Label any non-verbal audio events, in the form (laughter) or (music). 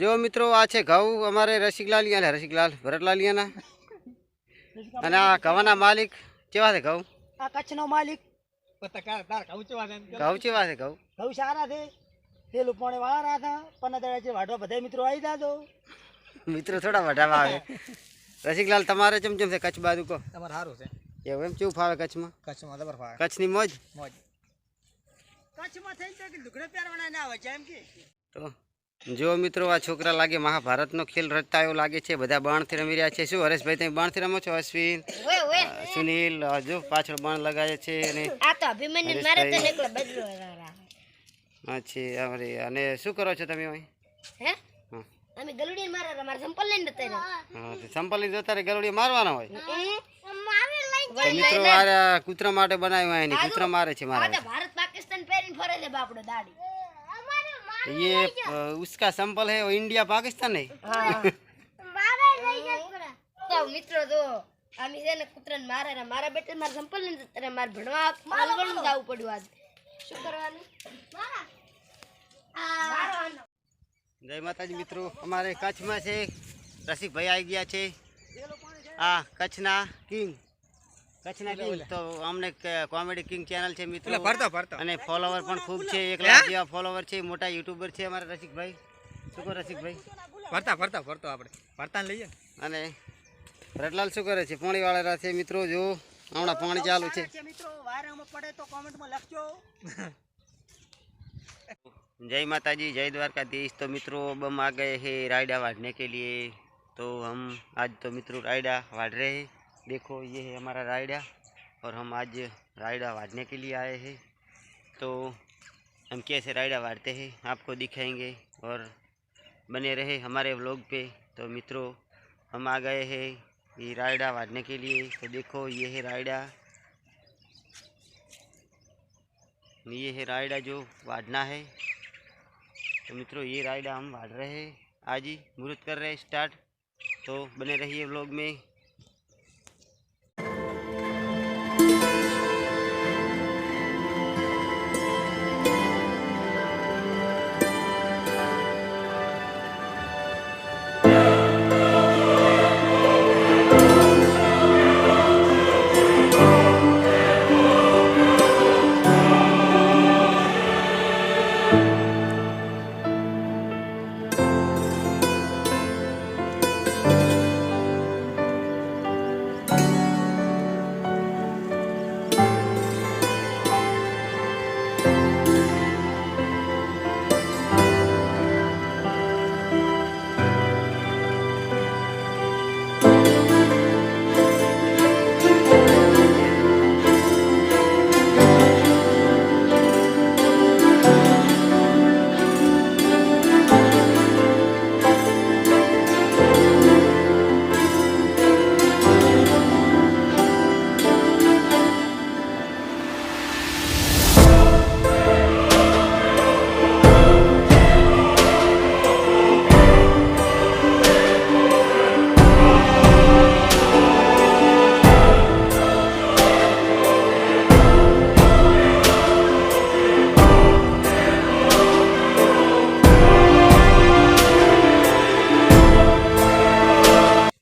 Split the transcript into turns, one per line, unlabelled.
જો મિત્રો આ છે ઘઉં અમારે રસિકલાલિયા રસિકલાલ ભરતલાલિયાના અને આ ઘઉંના માલિક કેવા છે ઘઉં?
આ કચ્છનો માલિક.
ઘઉં કેવા છે ઘઉં
ઘઉં? સારા છે. તે પાણી વાળા હતા પણ દાડા વાઢવા બધા મિત્રો આવી જાજો
મિત્રો થોડા વઢાવા આવે. રસિકલાલ તમારે ચમ ચમ છે કચ્છ બાજુ
તમારે સારું છે.
એવું એમ? કચ્છમાં?
કચ્છમાં જબર ફાવે
કચ્છની મોજ?
મોજ.
કચ્છમાં થઈને તો લુગડા પહેરવાના ના હોય છે એમ કે.
તો જો મિત્રો આ છોકરા લાગે મહાભારતનો ખેલ રચતા એવો લાગે છે બધા બાણથી રમી રહ્યા છે. શું હરેશભાઈ તમે બાણથી રમો છો અશ્વિન? સુનિલ જો પાછળ બાણ લગાવે છે અને અચ્છી અરે અને શું કરો છો તમે
હે?
હા.
અમે ગલુડી મારે મારે સંપલ લઈને જતા
હા જતા મારવાના હોય? મિત્રો આ કૂતરા માટે બનાવ્યું હોય એની કૂતરા મારે છે મારા
ભારત પાકિસ્તાન પહેરીને ફરે છે બાપડો દાડી
ये अ, उसका संपल है वो इंडिया पाकिस्तान है
તો મિત્રો જો આમી છે ને કૂતરાને મારે રે મારા બેટે મારે સંપલ લઈને જતા રહ્યા મારે ભણવા માલવણ જવું પડ્યું આજ શું કરવાનું મારવાનું.
જય માતાજી મિત્રો અમારે કચ્છમાં છે રસિકભાઈ આવી ગયા છે આ કચ્છના કિંગ કચ્છના કિંગ તો અમને કોમેડી કિંગ ચેનલ છે મિત્રો
એટલે ફરતો ફરતો
અને ફોલોવર પણ ખૂબ છે એક લાખ જેવા ફોલોવર છે મોટા યુટ્યુબર છે અમારા રસિકભાઈ શું કહો રસિકભાઈ
ફરતા ફરતા ફરતો આપણે ફરતા લઈએ ને
અને રટલાલ શું કરે છે પાણી વાળા છે મિત્રો જો હમણાં પાણી ચાલુ છે (laughs)
છે મિત્રો વાયરામાં પડે તો કોમેન્ટમાં લખજો
जय माता दी जय द्वारकाधीश तो मित्रों अब हम आ गए हैं रायडा वाढ़ने के लिए तो हम आज तो मित्रों रायडा वाढ़ रहे हैं देखो, ये है हमारा रायडा और हम आज रायडा वाढ़ने के लिए आए हैं। तो हम कैसे रायडा वाढ़ते हैं आपको दिखाएँगे और बने रहे हमारे व्लॉग पे। तो मित्रों, हम आ गए हैं ये रायडा वाढ़ने के लिए। तो देखो, ये है रायडा। ये है रायडा जो वाढ़ना है। तो मित्रों, ये राइड हम वाड़ रहे हैं। आज ही मुहूर्त कर रहे हैं, स्टार्ट। तो बने रहिए व्लॉग में।